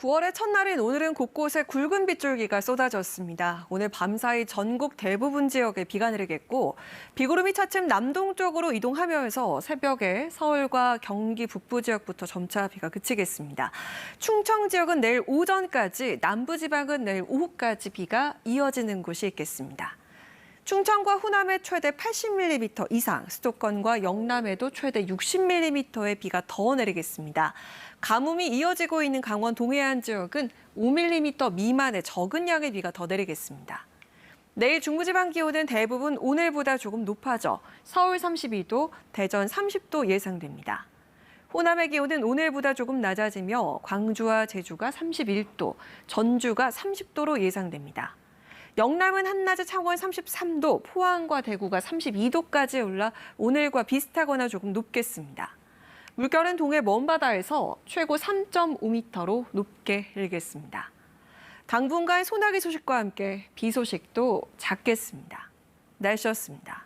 9월의 첫날인 오늘은 곳곳에 굵은 빗줄기가 쏟아졌습니다. 오늘 밤사이 전국 대부분 지역에 비가 내리겠고 비구름이 차츰 남동쪽으로 이동하면서 새벽에 서울과 경기 북부 지역부터 점차 비가 그치겠습니다. 충청 지역은 내일 오전까지, 남부 지방은 내일 오후까지 비가 이어지는 곳이 있겠습니다. 충청과 후남에 최대 80mm 이상, 수도권과 영남에도 최대 60mm의 비가 더 내리겠습니다. 가뭄이 이어지고 있는 강원 동해안 지역은 5mm 미만의 적은 양의 비가 더 내리겠습니다. 내일 중부지방 기온은 대부분 오늘보다 조금 높아져 서울 32도, 대전 30도 예상됩니다. 호남의 기온은 오늘보다 조금 낮아지며 광주와 제주가 31도, 전주가 30도로 예상됩니다. 영남은 한낮에 창원 33도, 포항과 대구가 32도까지 올라 오늘과 비슷하거나 조금 높겠습니다. 물결은 동해 먼바다에서 최고 3.5m로 높게 일겠습니다. 당분간 소나기 소식과 함께 비 소식도 작겠습니다. 날씨였습니다.